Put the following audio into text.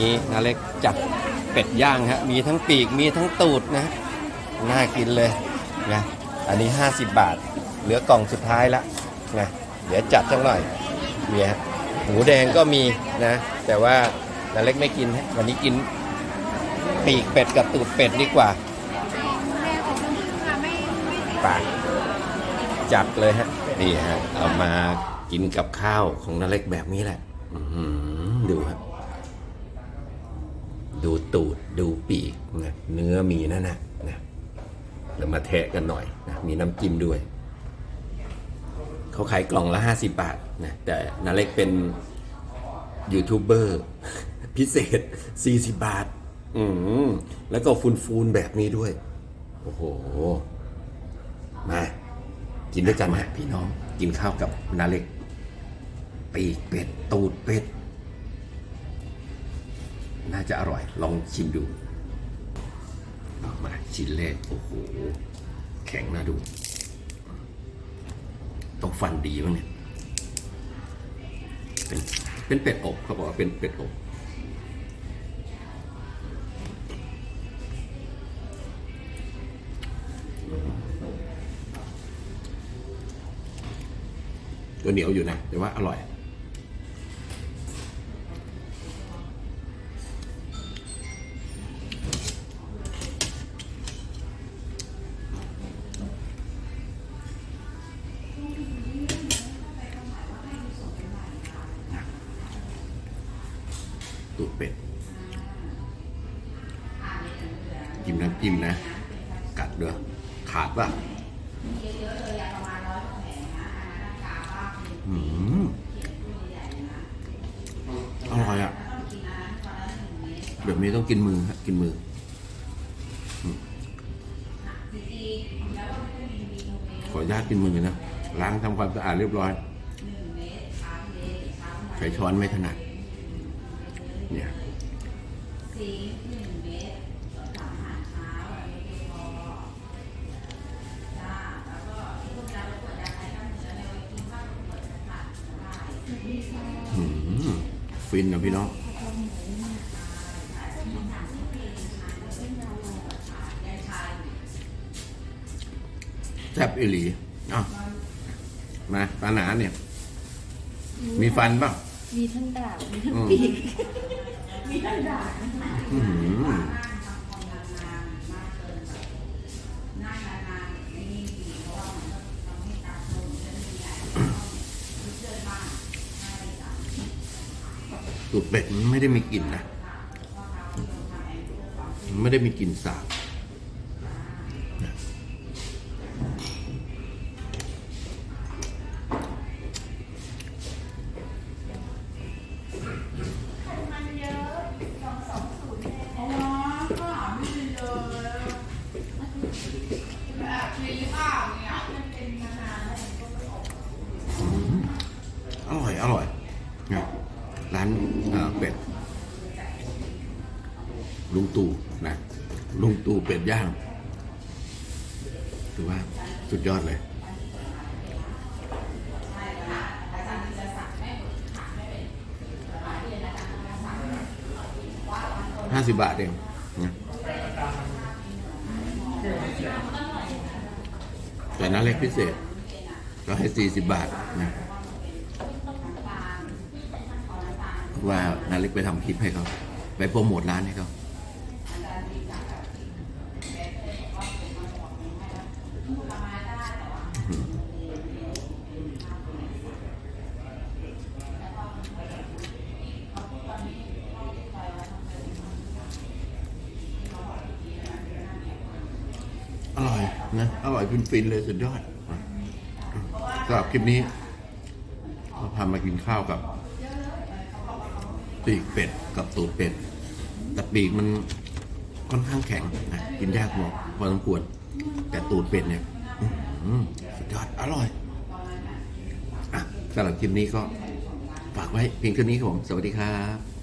นี่นาเล็กจัดเป็ดย่างฮะมีทั้งปีกมีทั้งตูดนะน่ากินเลยนะอันนี้ 50 บาท เหลือกล่องสุดท้ายละนะเดี๋ยวจัดสักหน่อยเนี่ยหมูแดงก็มีนะ แต่ว่านาเล็กไม่กิน วันนี้กินปีกเป็ดกับตูดเป็ดดีกว่าปากจัดเลยฮะนี่ฮะเอามากินกับข้าวของนาเล็กแบบนี้แหละดูครับ ดูตูดดูปีกนะเนื้อมีนั่นนะนะแล้วมาแทะกันหน่อยนะมีน้ำจิ้มด้วย เขาขายกล่องละ 50 บาทนะแต่นาเล็กเป็นยูทูบเบอร์พิเศษ 40 บาท อืมแล้วก็ฟูนๆแบบนี้ด้วย โอ้โห มา กินด้วยกันนะพี่น้องกินข้าวกับนาเล็ก ปีกเป็ด ตูดเป็ด น่าจะอร่อย ลองชิมดูเอามาชิ้นแรกโอ้โห แข็งน่าดู ต้องฟันดีบ้างเนี่ย เป็นเป็นเป็ดอบเขาบอกว่าเป็นเป็ดอบตัวเหนียวอยู่นะ แต่ว่าอร่อย ตูดเป็ดจิ้มน้ำจิ้มนะ กัดเด้อขาดป่ะอืมอร่อยอะแบบนี้ต้องกินมือฮะกินมืออืมขออนุญาตกินมือนะล้างทำความสะอาดเรียบร้อยใช้ช้อนไม่ถนัด เนี่ยอืมฟินนะพี่น้องแซ่บอิหลีอะมาปลาหนาเนี่ย มีฟันป่ะ มีทั้งดาบมีทั้งอืมปีกมีทั้งดาบ อื้อหือตูดเป็ดมันไม่ได้มีกลิ่นนะมันไม่ได้มีกลิ่นสาบ อร่อยนี่ยร้านเป็ดลุงตู่นะลุงตู่เป็ดย่างถือว่าสุดยอดเลยห้าสิบบาทเองนะแต่น้าเล็กพิเศษก็ให้สี่สิบบาทนะ ว่านาเล็กไปทำคลิปให้เขาไปโปรโมทร้านให้เขาอร่อยนะอร่อยฟินๆเลยสุดยอดสำหรับคลิปนี้เราพามากินข้าวกับ ปีกเป็ดกับตูดเป็ดแต่ปีกมันค่อนข้างแข็งนะกินยากหมดพอสมควรแต่ตูดเป็ดเนี่ยสุดยอดอร่อยอะสำหรับคลิปนี้ก็ฝากไว้เพียงเท่านี้ครับผม สวัสดีครับ